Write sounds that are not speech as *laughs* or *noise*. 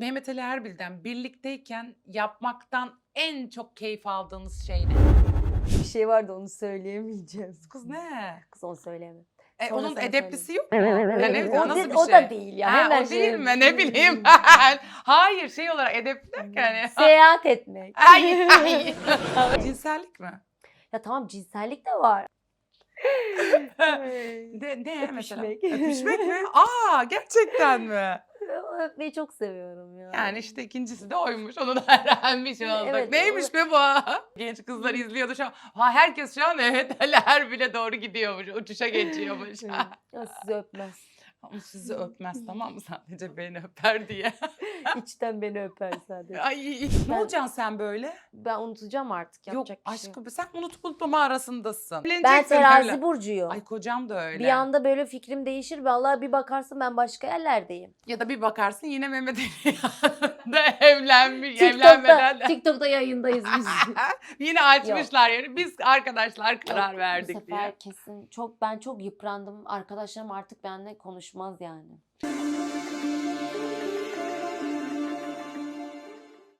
Mehmet Ali Erbil'den birlikteyken yapmaktan en çok keyif aldığınız şey ne? Bir şey vardı onu söyleyemeyeceğim. *laughs* Kız ne? Kız onu söyleyemem. E, Sonra onun sana edeplisi yok mu? Evet, Yani ne- o, nasıl bir o şey? da değil ya. Ha, Hemen o şey- değil mi? Ne bileyim ben. *laughs* Hayır şey olarak edepli derken hani. *laughs* Seyahat etmek. Ay, ay. Cinsellik mi? ya tamam cinsellik de var. De, ne mesela? Öpüşmek. Öpüşmek mi? Aa gerçekten mi? Öpmeyi çok seviyorum ya. Yani işte ikincisi de oymuş. Onu da *laughs* öğrenmiş olduk. Evet, Neymiş be bu? *laughs* Genç kızlar izliyordu şu an. Ha, herkes şu an evet *laughs* her bile doğru gidiyormuş. Uçuşa geçiyormuş. Ya sizi öpmez. Ama sizi öpmez tamam mı? Sadece beni öper diye. *laughs* İçten beni öper sadece. Ay ne Ben- olacaksın sen böyle? Ben unutacağım artık Yok yapacak bir şey yok. aşkım sen unutup unutmama arasındasın. Ben Evleneceksin terazi öyle. burcuyum. Ay kocam da öyle. Bir anda böyle fikrim değişir. Vallahi bir bakarsın ben başka yerlerdeyim. Ya da bir bakarsın yine Mehmet Ali *laughs* *laughs* yanında evlenmiş, TikTok'ta, evlenmeden de. TikTok'ta yayındayız biz. *laughs* yine açmışlar yani. Biz arkadaşlar karar Yok, verdik Bu sefer diye. kesin çok ben çok yıprandım. Arkadaşlarım artık benimle konuşmaz yani.